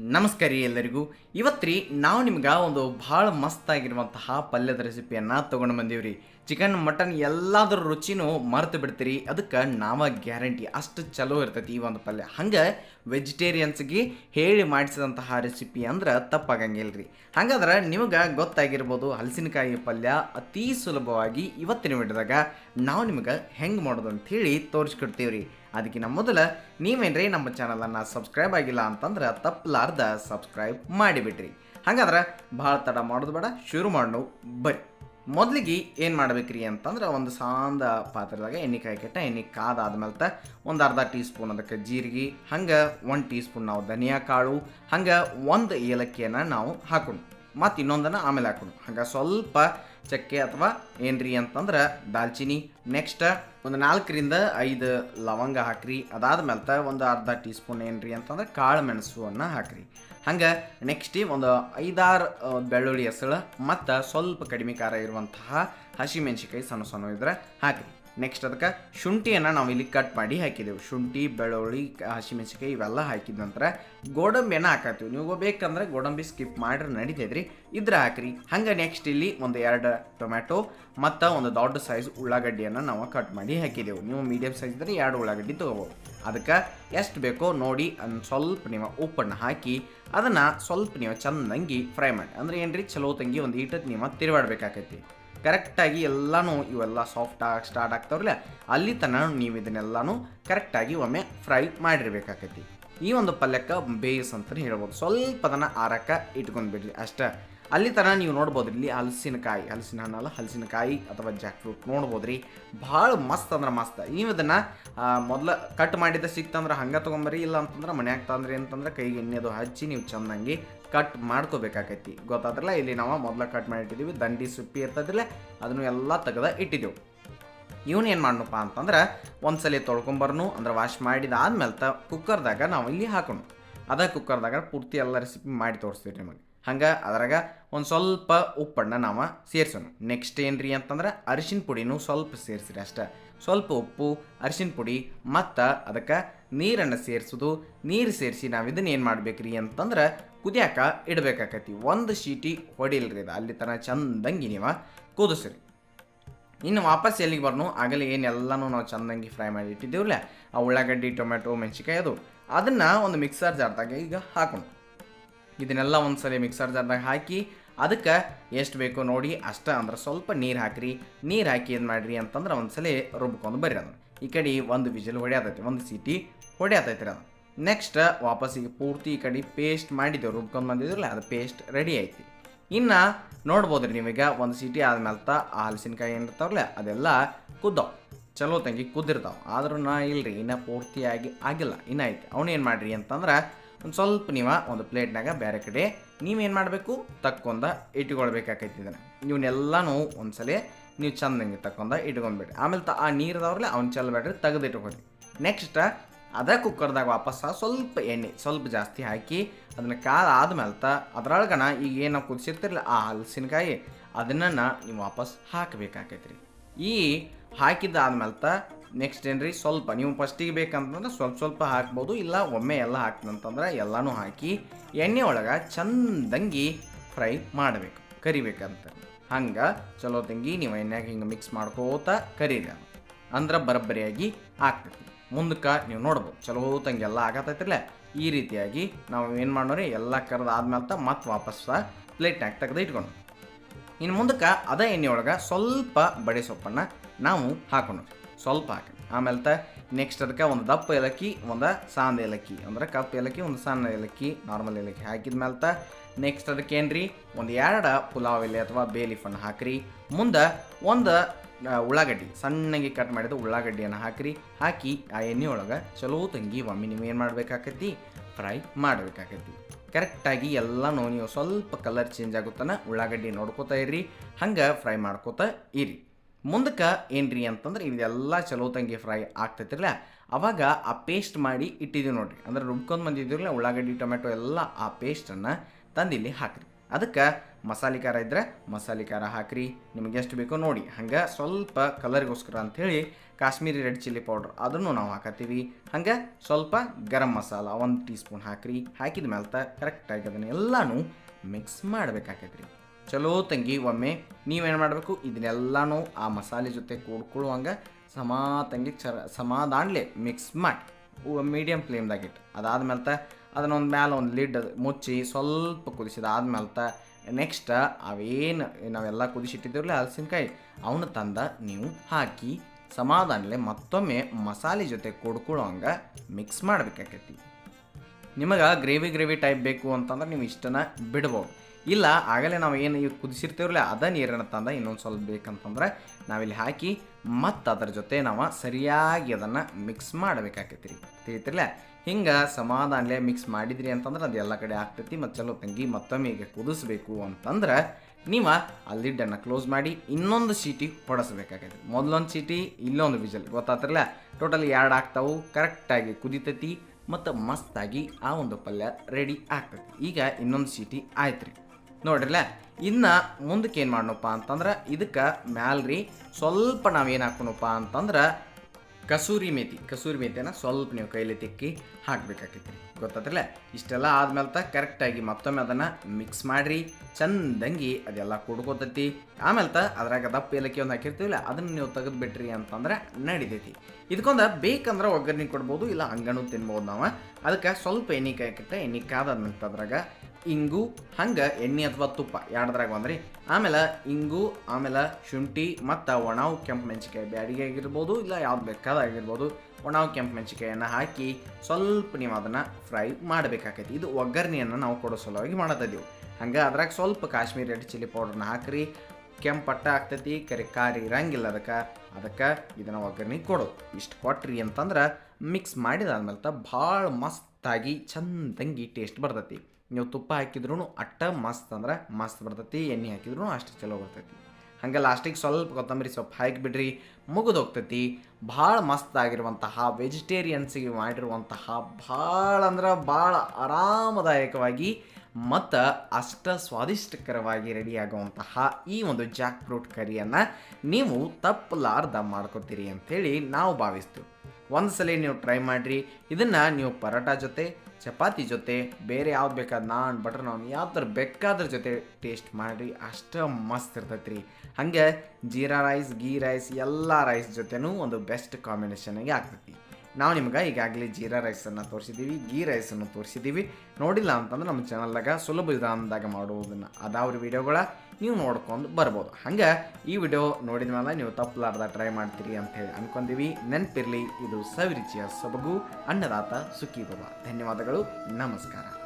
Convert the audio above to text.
ನಮಸ್ಕಾರ ರೀ ಎಲ್ಲರಿಗೂ. ಇವತ್ತು ನಾವು ನಿಮ್ಗೆ ಒಂದು ಭಾಳ ಮಸ್ತಾಗಿರುವಂತಹ ಪಲ್ಯದ ರೆಸಿಪಿಯನ್ನು ತೊಗೊಂಡು ಬಂದೀವಿ ಚಿಕನ್, ಮಟನ್ ಎಲ್ಲಾದ್ರೂ ರುಚಿನೂ ಮರೆತು ಬಿಡ್ತೀರಿ. ಅದಕ್ಕೆ ನಾವ ಗ್ಯಾರಂಟಿ ಅಷ್ಟು ಚಲೋ ಇರ್ತೈತಿ ಈ ಒಂದು ಪಲ್ಯ. ಹಂಗೆ ವೆಜಿಟೇರಿಯನ್ಸ್ಗೆ ಹೇಳಿ ಮಾಡಿಸಿದಂತಹ ರೆಸಿಪಿ ಅಂದ್ರೆ ತಪ್ಪಾಗಂಗಿಲ್ಲ ರೀ ಹಂಗಾದ್ರೆ ನಿಮಗೆ ಗೊತ್ತಾಗಿರ್ಬೋದು ಹಲಸಿನಕಾಯಿ ಪಲ್ಯ ಅತೀ ಸುಲಭವಾಗಿ ಇವತ್ತಿನ ವಿಡಿಯೋದಾಗ ನಾವು ನಿಮಗೆ ಹೆಂಗೆ ಮಾಡೋದು ಅಂಥೇಳಿ ತೋರಿಸ್ಕೊಡ್ತೀವಿ ರೀ ಅದಕ್ಕಿಂತ ಮೊದಲು ನೀವೇನ್ರಿ ನಮ್ಮ ಚಾನಲನ್ನು ಸಬ್ಸ್ಕ್ರೈಬ್ ಆಗಿಲ್ಲ ಅಂತಂದ್ರೆ ತಪ್ಪಲಾರ್ದ ಸಬ್ಸ್ಕ್ರೈಬ್ ಮಾಡಿಬಿಡ್ರಿ ಹಾಗಾದ್ರೆ ಭಾಳ ತಡ ಮಾಡೋದು ಬೇಡ, ಶುರು ಮಾಡೋಣ ಬರ್ರಿ. ಮೊದಲಿಗೆ ಏನು ಮಾಡ್ಬೇಕ್ರಿ ಅಂತಂದ್ರೆ ಒಂದು ಸಾಂದ ಪಾತ್ರದಾಗ ಎಣ್ಣೆ ಕಾಯ್ಕೆಟ್ಟ ಎಣ್ಣೆ ಕಾದಾದ್ಮೇಲೆ ಒಂದು ಅರ್ಧ ಟೀ ಸ್ಪೂನ್ ಅದಕ್ಕೆ ಜೀರಿಗೆ, ಹಂಗೆ ಒಂದು ಟೀ ಸ್ಪೂನ್ ನಾವು ಧನಿಯಾ ಕಾಳು, ಹಂಗೆ ಒಂದು ಏಲಕ್ಕಿಯನ್ನು ನಾವು ಹಾಕೊಂಡು ಮತ್ತು ಇನ್ನೊಂದನ್ನು ಆಮೇಲೆ ಹಾಕೊಂಡು ಹಂಗೆ ಸ್ವಲ್ಪ ಚಕ್ಕೆ ಅಥವಾ ಏನ್ರಿ ಅಂತಂದ್ರೆ ದಾಲ್ಚಿನಿ. ನೆಕ್ಸ್ಟ್ ಒಂದು ನಾಲ್ಕರಿಂದ ಐದು ಲವಂಗ ಹಾಕ್ರಿ. ಅದಾದ ಮೇಲೆ ಒಂದು ಅರ್ಧ ಟೀ ಸ್ಪೂನ್ ಏನ್ರಿ ಅಂತಂದ್ರೆ ಕಾಳು ಮೆಣಸುವನ್ನು ಹಾಕ್ರಿ. ಹಂಗೆ ನೆಕ್ಸ್ಟ್ ಒಂದು ಐದಾರು ಬೆಳ್ಳುಳ್ಳಿ ಹೆಸಳು ಮತ್ತು ಸ್ವಲ್ಪ ಕಡಿಮೆ ಖಾರ ಇರುವಂತಹ ಹಸಿಮೆಣ್ಸಿಕಾಯಿ ಸಣ್ಣ ಸಣ್ಣ ಇದ್ರೆ ಹಾಕ್ರಿ. ನೆಕ್ಸ್ಟ್ ಅದಕ್ಕೆ ಶುಂಠಿಯನ್ನು ನಾವು ಇಲ್ಲಿ ಕಟ್ ಮಾಡಿ ಹಾಕಿದೆವು. ಶುಂಠಿ, ಬೆಳ್ಳುಳ್ಳಿ ಹಸಿಮೆಣಸಿಕಾಯಿ ಇವೆಲ್ಲ ಹಾಕಿದ ನಂತರ ಗೋಡಂಬಿಯನ್ನು ಹಾಕತ್ತೀವಿ. ನೀವು ಬೇಕಂದ್ರೆ ಗೋಡಂಬಿ ಸ್ಕಿಪ್ ಮಾಡ್ರೆ, ನಡೀತೈತ್ರಿ. ಇದ್ರ ಹಾಕ್ರಿ. ಹಂಗೆ ನೆಕ್ಸ್ಟ್ ಇಲ್ಲಿ ಒಂದು ಎರಡು ಟೊಮ್ಯಾಟೊ ಮತ್ತು ಒಂದು ದೊಡ್ಡ ಸೈಜ್ ಉಳ್ಳಾಗಡ್ಡಿಯನ್ನು ನಾವು ಕಟ್ ಮಾಡಿ ಹಾಕಿದೆವು. ನೀವು ಮೀಡಿಯಮ್ ಸೈಜ್ ಇದ್ದರೆ ಎರಡು ಉಳ್ಳಾಗಡ್ಡಿ ತೊಗೋಬೋದು. ಅದಕ್ಕೆ ಎಷ್ಟು ಬೇಕೋ ನೋಡಿ ಸ್ವಲ್ಪ ನೀವು ಉಪ್ಪನ್ನು ಹಾಕಿ ಅದನ್ನು ಸ್ವಲ್ಪ ನೀವು ಚಂದಂಗಿ ಫ್ರೈ ಮಾಡಿ. ಅಂದ್ರೆ ರೀ ಚಲೋ ತಂಗಿ ಒಂದು ಈಟದ ನೀವು ತಿರುವಾಡ್ಬೇಕಾಕೈತಿ ಕರೆಕ್ಟಾಗಿ ಎಲ್ಲನೂ ಇವೆಲ್ಲ ಸಾಫ್ಟ್ ಆಗಿ ಸ್ಟಾರ್ಟ್ ಆಗ್ತಾವ್ರಲ್ಲ, ಅಲ್ಲಿ ತನಕ ನೀವು ಇದನ್ನೆಲ್ಲನೂ ಕರೆಕ್ಟಾಗಿ ಒಮ್ಮೆ ಫ್ರೈ ಮಾಡಿರ್ಬೇಕಾಕೈತಿ. ಈ ಒಂದು ಪಲ್ಯಕ್ಕೆ ಬೇಯಿಸ್ ಅಂತಲೇ ಹೇಳ್ಬೋದು. ಸ್ವಲ್ಪ ಅದನ್ನು ಆರಕ್ಕೆ ಇಟ್ಕೊಂಡ್ಬಿಡ್ರಿ ಅಷ್ಟೇ. ಅಲ್ಲಿ ತರ ನೀವು ನೋಡ್ಬೋದು ಇಲ್ಲಿ ಹಲಸಿನಕಾಯಿ, ಹಲಸಿನ ಹಣ್ಣಲ್ಲ, ಹಲಸಿನಕಾಯಿ ಅಥವಾ ಜಾಕ್ ಫ್ರೂಟ್ ನೋಡ್ಬೋದು ರೀ ಭಾಳ ಮಸ್ತ್ ಅಂದ್ರೆ ಮಸ್ತ್. ನೀವು ಇದನ್ನು ಮೊದಲು ಕಟ್ ಮಾಡಿದ ಸಿಕ್ತಂದ್ರೆ ಹಂಗೆ ತೊಗೊಂಬರಿ, ಇಲ್ಲ ಅಂತಂದ್ರೆ ಮನ್ಯಾಗ ತಂದ್ರಿ ಅಂತಂದ್ರೆ ಕೈಗೆ ಎಣ್ಣೆದು ಹಚ್ಚಿ ನೀವು ಚೆಂದಂಗೆ ಕಟ್ ಮಾಡ್ಕೋಬೇಕಾಕೈತಿ. ಗೊತ್ತಾದ್ರಲ್ಲ, ಇಲ್ಲಿ ನಾವು ಮೊದಲ ಕಟ್ ಮಾಡಿಟ್ಟಿದ್ದೀವಿ ದಂಡಿ ಸುಪ್ಪಿ ಇರ್ತದಿಲ್ಲ ಅದನ್ನು ಎಲ್ಲ ತೆಗೆದ ಇಟ್ಟಿದ್ದೆವು ಇವನು ಏನು ಮಾಡಣಪ್ಪ ಅಂತಂದ್ರೆ ಒಂದ್ಸಲಿ ತೊಳ್ಕೊಂಬರ್ನು, ಅಂದ್ರೆ ವಾಶ್ ಮಾಡಿದಾದ್ಮೇಲೆ ತ ಕುಕ್ಕರ್ದಾಗ ನಾವು ಇಲ್ಲಿ ಹಾಕೋಣ. ಅದ ಕುಕ್ಕರ್ದಾಗ ಪೂರ್ತಿ ಎಲ್ಲ ರೆಸಿಪಿ ಮಾಡಿ ತೋರಿಸ್ತೀವಿ ನಿಮಗೆ. ಹಂಗೆ ಅದ್ರಾಗ ಒಂದು ಸ್ವಲ್ಪ ಉಪ್ಪನ್ನು ನಾವು ಸೇರಿಸೋಣ. ನೆಕ್ಸ್ಟ್ ಏನ್ರಿ ಅಂತಂದ್ರೆ ಅರಿಶಿನ ಪುಡಿನೂ ಸ್ವಲ್ಪ ಸೇರಿಸಿರಿ ಅಷ್ಟೆ. ಸ್ವಲ್ಪ ಉಪ್ಪು, ಅರಿಶಿನ ಪುಡಿ ಮತ್ತು ಅದಕ್ಕೆ ನೀರನ್ನು ಸೇರಿಸೋದು. ನೀರು ಸೇರಿಸಿ ನಾವು ಇದನ್ನ ಏನು ಮಾಡ್ಬೇಕ್ರಿ ಅಂತಂದ್ರೆ ಕುದಿಯಾಕ ಇಡಬೇಕಾಕತಿ. ಒಂದು ಶೀಟಿ ಹೊಡಿಲ್ರಿ ಇದು ಅಲ್ಲಿ ತನಕ ಚಂದಂಗಿ ನೀವು ಕುದಿಸ್ರಿ. ಇನ್ನು ವಾಪಸ್ ಎಲ್ಲಿಗೆ ಬರ್ನು ಆಗಲೇ ಏನೆಲ್ಲನೂ ನಾವು ಚಂದಂಗಿ ಫ್ರೈ ಮಾಡಿ ಇಟ್ಟಿದ್ದೇವಲ್ಲ ಆ ಉಳ್ಳಾಗಡ್ಡಿ ಟೊಮೆಟೊ ಮೆಣಸಿಕಾಯಿ ಅದು. ಅದನ್ನು ಒಂದು ಮಿಕ್ಸರ್ ಜಾರ್ದಾಗ ಈಗ ಹಾಕೋಣ. ಇದನ್ನೆಲ್ಲ ಒಂದ್ಸಲಿ ಮಿಕ್ಸರ್ ಜಾರ್ದಾಗ ಹಾಕಿ ಅದಕ್ಕೆ ಎಷ್ಟು ಬೇಕೋ ನೋಡಿ ಅಷ್ಟ ಅಂದ್ರೆ ಸ್ವಲ್ಪ ನೀರು ಹಾಕ್ರಿ. ನೀರು ಹಾಕಿ ಏನು ಮಾಡಿರಿ ಅಂತಂದ್ರೆ ಒಂದ್ಸಲ ರುಬ್ಕೊಂಡು ಬರ್ರಿ ಅದನ್ನು. ಈ ಕಡೆ ಒಂದು ವಿಜಲ್ ಹೊಡ್ಯಾತೈತಿ ಒಂದು ಸೀಟಿ ಹೊಡ್ಯಾತೈತಿ ರೀ ಅದು ನೆಕ್ಸ್ಟ್ ವಾಪಸ್ ಈಗ ಪೂರ್ತಿ ಈ ಕಡೆ ಪೇಸ್ಟ್ ಮಾಡಿದ್ದೆವು ರುಬ್ಕೊಂಡು ಬಂದಿದ್ರಲ್ಲ ಅದು ಪೇಸ್ಟ್ ರೆಡಿ ಐತಿ ಇನ್ನು ನೋಡ್ಬೋದ್ರಿ ನೀವೀಗ ಒಂದು ಸೀಟಿ ಆದ್ಮೇಲೆ ಆ ಹಲಸಿನಕಾಯಿ ಏನಿರ್ತಾವಲ್ಲ ಅದೆಲ್ಲ ಕುದ್ದಾವು. ಚಲೋ ತಂಗಿ ಕುದ್ದಿರ್ತಾವೆ ಆದ್ರೂ ನಾ ಇಲ್ರಿ, ಇನ್ನು ಪೂರ್ತಿಯಾಗಿ ಆಗಿಲ್ಲ, ಇನ್ನು ಐತಿ ಅವನೇನು ಮಾಡ್ರಿ ಅಂತಂದ್ರೆ ಒಂದು ಸ್ವಲ್ಪ ನೀವು ಒಂದು ಪ್ಲೇಟ್ನಾಗ ಬೇರೆ ಕಡೆ ನೀವೇನು ಮಾಡಬೇಕು? ತಕ್ಕೊಂದ ಇಟ್ಕೊಳ್ಬೇಕಾಕೈತಿ ಇದನ್ನು. ಇವನ್ನೆಲ್ಲನೂ ಒಂದ್ಸಲಿ ನೀವು ಚಂದಂಗೆ ತಕ್ಕೊಂದ ಇಟ್ಕೊಂಡ್ಬಿಡ್ರಿ. ಆಮೇಲೆ ತ ಆ ನೀರ್ದವ್ರಲ್ಲ ಅವ್ನ ಚೆಲ್ಬೇಡ್ರಿ ಬೇಡ್ರಿ ಇಟ್ಕೊಳ್ರಿ ನೆಕ್ಸ್ಟ್ ಅದೇ ಕುಕ್ಕರ್ದಾಗ ವಾಪಸ್ ಸ್ವಲ್ಪ ಎಣ್ಣೆ ಸ್ವಲ್ಪ ಜಾಸ್ತಿ ಹಾಕಿ ಅದನ್ನು ಕಾಲ ಆದ್ಮೇಲೆ ತ ಅದ್ರೊಳಗನ ಈಗ ಏನು ನಾವು ಕುದಿಸಿರ್ತಿರಲಿಲ್ಲ, ಆ ಹಲಸಿನಕಾಯಿ ಅದನ್ನು ನೀವು ವಾಪಸ್ ಹಾಕಬೇಕಾಗೈತ್ರಿ ಈ ಹಾಕಿದ್ದಾದ್ಮೇಲೆ ತ ನೆಕ್ಸ್ಟ್ ಏನ್ರಿ? ಸ್ವಲ್ಪ ನೀವು ಫಸ್ಟಿಗೆ ಬೇಕಂತಂದ್ರೆ ಸ್ವಲ್ಪ ಸ್ವಲ್ಪ ಹಾಕ್ಬೋದು. ಇಲ್ಲ, ಒಮ್ಮೆ ಎಲ್ಲ ಹಾಕ್ತಂತಂದ್ರೆ ಎಲ್ಲನೂ ಹಾಕಿ ಎಣ್ಣೆ ಒಳಗೆ ಚಂದಂಗಿ ಫ್ರೈ ಮಾಡಬೇಕು. ಕರಿಬೇಕಂತ. ಹಂಗೆ ಚಲೋ ತಂಗಿ ನೀವು ಎಣ್ಣೆಗೆ ಹಿಂಗೆ ಮಿಕ್ಸ್ ಮಾಡ್ಕೋತ ಕರೀರಿ. ಅದು ಅಂದ್ರೆ ಬರಬ್ಬರಿಯಾಗಿ ಹಾಕ್ತೈತಿ ಮುಂದಕ್ಕೆ ನೀವು ನೋಡ್ಬೋದು. ಚಲೋ ತಂಗಿ ಎಲ್ಲ ಆಗತ್ತೈತಿಲ್ಲ ಈ ರೀತಿಯಾಗಿ ನಾವು ಏನು ಮಾಡೋರಿ? ಎಲ್ಲ ಕರೆದು ಆದ್ಮೇಲೆ ಮತ್ತೆ ವಾಪಸ್ ಪ್ಲೇಟ್ನಾಗ ತೆಗೆದು ಇಟ್ಕೊಂಡು ಇನ್ನು ಮುಂದಕ್ಕೆ ಅದ ಎಣ್ಣೆ ಒಳಗೆ ಸ್ವಲ್ಪ ಬಡೆ ಸೊಪ್ಪನ್ನು ನಾವು ಹಾಕೊಂಡು ಸ್ವಲ್ಪ ಹಾಕಿ. ಆಮೇಲೆ ತ ನೆಕ್ಸ್ಟ್ ಅದಕ್ಕೆ ಒಂದು ದಪ್ಪ ಏಲಕ್ಕಿ, ಒಂದು ಸಾಂದ ಏಲಕ್ಕಿ. ಅಂದ್ರೆ ಕಪ್ಪು ಏಲಕ್ಕಿ, ಒಂದು ಸಣ್ಣ ಏಲಕ್ಕಿ ನಾರ್ಮಲ್ ಏಲಕ್ಕಿ ಹಾಕಿದ ಮೇಲೆ ತ ನೆಕ್ಸ್ಟ್ ಅದಕ್ಕೆ ಏನ್ರಿ? ಒಂದು ಎರಡು ಪುಲಾವ್ ಎಲೆ ಅಥವಾ ಬೇಲಿಫನ್ನು ಹಾಕ್ರಿ. ಮುಂದೆ ಒಂದು ಉಳ್ಳಾಗಡ್ಡಿ. ಸಣ್ಣಗೆ ಕಟ್ ಮಾಡಿದ ಉಳ್ಳಾಗಡ್ಡಿಯನ್ನು ಹಾಕ್ರಿ. ಹಾಕಿ ಆ ಎಣ್ಣೆ ಒಳಗೆ ಚಲೋ ತಂಗಿ ಒಮ್ಮೆ ನೀವು ಏನು ಮಾಡಬೇಕಾಕೈತಿ ಫ್ರೈ ಮಾಡಬೇಕಾಕೈತಿ ಕರೆಕ್ಟಾಗಿ ಎಲ್ಲನೂ ನೀವು ಸ್ವಲ್ಪ ಕಲರ್ ಚೇಂಜ್ ಆಗುತ್ತಾನೆ ಉಳ್ಳಾಗಡ್ಡಿ ನೋಡ್ಕೋತಾ ಇರ್ರಿ. ಹಂಗೆ ಫ್ರೈ ಮಾಡ್ಕೋತಾ ಇರಿ. ಮುಂದಕ್ಕೆ ಏನ್ರಿ ಅಂತಂದ್ರೆ ಇದೆಲ್ಲ ಚಲೋ ತಂಗಿ ಫ್ರೈ ಆಗ್ತೈತಿರಲ್ಲ. ಅವಾಗ ಆ ಪೇಸ್ಟ್ ಮಾಡಿ ಇಟ್ಟಿದ್ದೀವಿ ನೋಡಿರಿ. ಅಂದ್ರೆ ರುಬ್ಕೊಂಡು ಬಂದಿದ್ದೀರಲ್ಲ, ಉಳ್ಳಾಗಡ್ಡಿ ಟೊಮೆಟೊ ಎಲ್ಲ ಆ ಪೇಸ್ಟನ್ನು ತಂದಿಲ್ಲಿ ಹಾಕ್ರಿ. ಅದಕ್ಕೆ ಮಸಾಲೆ ಖಾರ ಇದ್ರೆ ಮಸಾಲೆ ಖಾರ ಹಾಕ್ರಿ. ನಿಮಗೆ ಎಷ್ಟು ಬೇಕೋ ನೋಡಿ. ಹಂಗೆ ಸ್ವಲ್ಪ ಕಲರ್ಗೋಸ್ಕರ ಅಂಥೇಳಿ ಕಾಶ್ಮೀರಿ ರೆಡ್ ಚಿಲ್ಲಿ ಪೌಡ್ರ್ ಅದನ್ನು ನಾವು ಹಾಕತ್ತೀವಿ. ಹಂಗೆ ಸ್ವಲ್ಪ ಗರಂ ಮಸಾಲ ಒಂದು ಟೀ ಸ್ಪೂನ್ ಹಾಕ್ರಿ ಹಾಕಿದ ಮೇಲೆ ಕರೆಕ್ಟಾಗಿ ಅದನ್ನೆಲ್ಲನೂ ಮಿಕ್ಸ್ ಮಾಡಬೇಕಾಕೈತ್ರಿ. ಚಲೋ ತಂಗಿ ಒಮ್ಮೆ. ನೀವೇನು ಮಾಡಬೇಕು? ಇದನ್ನೆಲ್ಲನೂ ಆ ಮಸಾಲೆ ಜೊತೆ ಕೂಡ್ಕೊಳ್ಳುವಂಗೆ ಸಮಾ ತಂಗಿ ಚರ ಸಮಾಧಾನ್ಲೆ ಮಿಕ್ಸ್ ಮಾಡಿ. ಮೀಡಿಯಮ್ ಫ್ಲೇಮ್ದಾಗ ಇಟ್ಟು. ಅದಾದ್ಮೇಲೆ ಅದನ್ನೊಂದು ಮ್ಯಾಲ ಒಂದು ಲಿಡ್ ಮುಚ್ಚಿ ಸ್ವಲ್ಪ ಕುದಿಸಿದ ಆದ್ಮೇಲೆ ನೆಕ್ಸ್ಟ್ ಅವೇನು ನಾವೆಲ್ಲ ಕುದಿಸಿಟ್ಟಿದ್ದೀವಲ್ಲ ಹಲಸಿನಕಾಯಿ ಅವನ್ನ ತಂದ ನೀವು ಹಾಕಿ ಸಮಾಧಾನಲೆ ಮತ್ತೊಮ್ಮೆ ಮಸಾಲೆ ಜೊತೆ ಕೊಡ್ಕೊಳ್ಳೋಂಗೆ ಮಿಕ್ಸ್ ಮಾಡಬೇಕಾಕೈತಿ. ನಿಮಗೆ ಗ್ರೇವಿ ಗ್ರೇವಿ ಟೈಪ್ ಬೇಕು ಅಂತಂದ್ರೆ ನೀವು ಇಷ್ಟನ್ನ ಬಿಡ್ಬೋದು. ಇಲ್ಲ, ಆಗಲೇ ನಾವು ಏನು ಈಗ ಕುದಿಸಿರ್ತೇವ್ರಲ್ಲ, ಅದ ನೀರನ್ನು ತಂದ ಇನ್ನೊಂದು ಸ್ವಲ್ಪ ಬೇಕಂತಂದ್ರೆ ನಾವಿಲ್ಲಿ ಹಾಕಿ ಮತ್ತು ಅದರ ಜೊತೆ ನಾವು ಸರಿಯಾಗಿ ಅದನ್ನು ಮಿಕ್ಸ್ ಮಾಡಬೇಕಾಕೈತಿ ತಿಳಿತಿರಲ್ಲ ಹಿಂಗೆ ಸಮಾಧಾನಲೆ ಮಿಕ್ಸ್ ಮಾಡಿದ್ರಿ ಅಂತಂದ್ರೆ ಅದು ಎಲ್ಲ ಕಡೆ ಆಗ್ತೈತಿ ಮತ್ತು ಚಲೋ ತಂಗಿ ಮತ್ತೊಮ್ಮೆ ಈಗ ಕುದಿಸ್ಬೇಕು ಅಂತಂದ್ರೆ ನೀವು ಆ ಲಿಡ್ಡನ್ನು ಕ್ಲೋಸ್ ಮಾಡಿ ಇನ್ನೊಂದು ಸೀಟಿ ಹೊಡೆಸ್ಬೇಕಾಗೈತಿ ಮೊದಲೊಂದು ಸೀಟಿ, ಇಲ್ಲೊಂದು ವಿಜಲ್. ಗೊತ್ತಾತ್ರಲ್ಲ ಟೋಟಲ್ ಎರಡು ಆಗ್ತಾವು ಕರೆಕ್ಟಾಗಿ ಕುದಿತೈತಿ ಮತ್ತು ಮಸ್ತಾಗಿ ಆ ಒಂದು ಪಲ್ಯ ರೆಡಿ ಆಗ್ತೈತಿ. ಈಗ ಇನ್ನೊಂದು ಸೀಟಿ ಆಯ್ತು ರೀ ನೋಡ್ರಿಲ್ಲ, ಇನ್ನು ಮುಂದಕ್ಕೆ ಏನು ಮಾಡೋಣಪ್ಪ ಅಂತಂದ್ರೆ ಇದಕ್ಕೆ ಮ್ಯಾಲ್ರಿ ಸ್ವಲ್ಪ ನಾವೇನು ಹಾಕೋಣಪ್ಪ ಅಂತಂದ್ರೆ ಕಸೂರಿ ಮೇತಿ. ಕಸೂರಿ ಮೇಥಿನ ಸ್ವಲ್ಪ ನೀವು ಕೈಲಿ ತಿಕ್ಕಿ ಹಾಕಬೇಕಾಕೈತಿ ಗೊತ್ತಾತ್ರಲ್ಲ ಇಷ್ಟೆಲ್ಲ ಆದ್ಮೇಲೆ ತ ಕರೆಕ್ಟಾಗಿ ಮತ್ತೊಮ್ಮೆ ಅದನ್ನು ಮಿಕ್ಸ್ ಮಾಡಿರಿ. ಚಂದಂಗಿ ಅದೆಲ್ಲ ಕುಡ್ಕೋತೈತಿ. ಆಮೇಲೆ ತ ಅದ್ರಾಗ ದಪ್ಪ ಏಲಕ್ಕಿ ಒಂದು ಹಾಕಿರ್ತೀವಿಲ್ಲ, ಅದನ್ನು ನೀವು ತೆಗೆದು ಬಿಟ್ರಿ ಅಂತಂದ್ರೆ ನಡಿತೈತಿ. ಇದಕ್ಕೊಂದು ಬೇಕಂದ್ರೆ ಒಗ್ಗರಣೆ ಕೊಡ್ಬೋದು, ಇಲ್ಲ ಹಂಗನೂ ತಿನ್ಬೋದು ನಾವು. ಅದಕ್ಕೆ ಸ್ವಲ್ಪ ಎಣ್ಣೆ ಕಾಯ್ಕಿತ್ತೆ ಎಣ್ಣೆ ನಂತರ ಅದ್ರಾಗ ಇಂಗು, ಹಂಗೆ, ಎಣ್ಣೆ ಅಥವಾ ತುಪ್ಪ ಎರಡದ್ರಾಗ ಬಂದ್ರಿ. ಆಮೇಲೆ ಇಂಗು, ಆಮೇಲೆ ಶುಂಠಿ ಮತ್ತು ಒಣವು ಕೆಂಪು ಮೆಣಸಿಕಾಯಿ ಬ್ಯಾಡಿಗೆ ಆಗಿರ್ಬೋದು ಇಲ್ಲ ಯಾವ್ದು ಬೇಕಾದಾಗಿರ್ಬೋದು ಒಣವು ಕೆಂಪು ಮೆಣಸಿಕಾಯನ್ನು ಹಾಕಿ ಸ್ವಲ್ಪ ನೀವು ಅದನ್ನು ಫ್ರೈ ಮಾಡಬೇಕಾಕೈತಿ. ಇದು ಒಗ್ಗರಣೆಯನ್ನು ನಾವು ಕೊಡೋ ಸಲುವಾಗಿ ಮಾಡತ್ತಿದ್ದೀವಿ ಹಂಗೆ ಅದ್ರಾಗ ಸ್ವಲ್ಪ ಕಾಶ್ಮೀರಿ ರೆಡ್ ಚಿಲ್ಲಿ ಪೌಡ್ರನ್ನ ಹಾಕ್ರಿ. ಕೆಂಪು ಪಟ್ಟ ಆಗ್ತೈತಿ, ಕರಿ ಖಾರಿ ಇರಂಗಿಲ್ಲ ಅದಕ್ಕೆ. ಅದಕ್ಕೆ ಇದನ್ನು ಒಗ್ಗರಣೆ ಕೊಡೋದು ಇಷ್ಟು ಕೊಟ್ರಿ ಅಂತಂದ್ರೆ ಮಿಕ್ಸ್ ಮಾಡಿದಾದ್ಮೇಲೆ ಭಾಳ ಮಸ್ತಾಗಿ ಚಂದಂಗಿ ಟೇಸ್ಟ್ ಬರ್ತೈತಿ. ನೀವು ತುಪ್ಪ ಹಾಕಿದ್ರೂ ಅಟ್ಟ ಮಸ್ತ್ ಅಂದ್ರೆ ಮಸ್ತ್ ಬರ್ತೈತಿ, ಎಣ್ಣೆ ಹಾಕಿದ್ರೂ ಅಷ್ಟು ಚಲೋ ಬರ್ತೈತಿ. ಹಂಗೆ ಲಾಸ್ಟಿಗೆ ಸ್ವಲ್ಪ ಕೊತ್ತಂಬರಿ ಸೊಪ್ಪು ಹಾಕಿಬಿಡ್ರಿ, ಮುಗಿದು ಹೋಗ್ತೈತಿ. ಭಾಳ ಮಸ್ತ್ ಆಗಿರುವಂತಹ ವೆಜಿಟೇರಿಯನ್ಸಿಗೆ ಮಾಡಿರುವಂತಹ ಭಾಳ ಅಂದ್ರೆ ಭಾಳ ಆರಾಮದಾಯಕವಾಗಿ ಮತ್ತು ಅಷ್ಟ ಸ್ವಾದಿಷ್ಟಕರವಾಗಿ ರೆಡಿಯಾಗುವಂತಹ ಈ ಒಂದು ಜಾಕ್ ಫ್ರೂಟ್ ಕರಿಯನ್ನು ನೀವು ತಪ್ಪಲಾರ್ದ ಮಾಡ್ಕೋತೀರಿ ಅಂಥೇಳಿ ನಾವು ಭಾವಿಸ್ತೀವಿ. ಒಂದು ಸಲ ನೀವು ಟ್ರೈ ಮಾಡಿರಿ, ಇದನ್ನು ನೀವು ಪರೋಟ ಜೊತೆ ಚಪಾತಿ ಜೊತೆ ಬೇರೆ ಯಾವ್ದು ಬೇಕಾದ ನಾನ್, ಬಟರ್ ನಾನ್ ಯಾವ್ದಾರು ಬೇಕಾದ್ರ ಜೊತೆ ಟೇಸ್ಟ್ ಮಾಡ್ರಿ. ಅಷ್ಟು ಮಸ್ತ್ ಇರ್ತೈತೆ ರೀ ಹಾಗೆ ಜೀರಾ ರೈಸ್ ಗೀ ರೈಸ್ ಎಲ್ಲ ರೈಸ್ ಜೊತೆನೂ ಒಂದು ಬೆಸ್ಟ್ ಕಾಂಬಿನೇಷನಾಗಿ ಆಗ್ತೈತಿ. ನಾವು ನಿಮ್ಗೆ ಈಗಾಗಲೇ ಜೀರಾ ರೈಸನ್ನು ತೋರಿಸಿದ್ದೀವಿ, ಗೀ ರೈಸನ್ನು ತೋರಿಸಿದ್ದೀವಿ. ನೋಡಿಲ್ಲ ಅಂತಂದ್ರೆ ನಮ್ಮ ಚಾನಲ್ದಾಗ ಸುಲಭ ವಿಧಾನದಾಗ ಮಾಡುವುದನ್ನು ಅದಾವ್ರ ವಿಡಿಯೋಗಳ, ನೀವು ನೋಡ್ಕೊಂಡು ಬರ್ಬೋದು. ಹಂಗೆ ಈ ವಿಡಿಯೋ ನೋಡಿದ ಮೇಲೆ ನೀವು ತಪ್ಪಲಾರ್ದ ಟ್ರೈ ಮಾಡ್ತೀರಿ ಅಂತ ಹೇಳಿ ಅನ್ಕೊಂತೀವಿ ನೆನಪಿರಲಿ, ಇದು ಸವಿರುಚಿಯ ಸೊಬಗು, ಅನ್ನದಾತ ಸುಖಿ ಧನ್ಯವಾದಗಳು, ನಮಸ್ಕಾರ.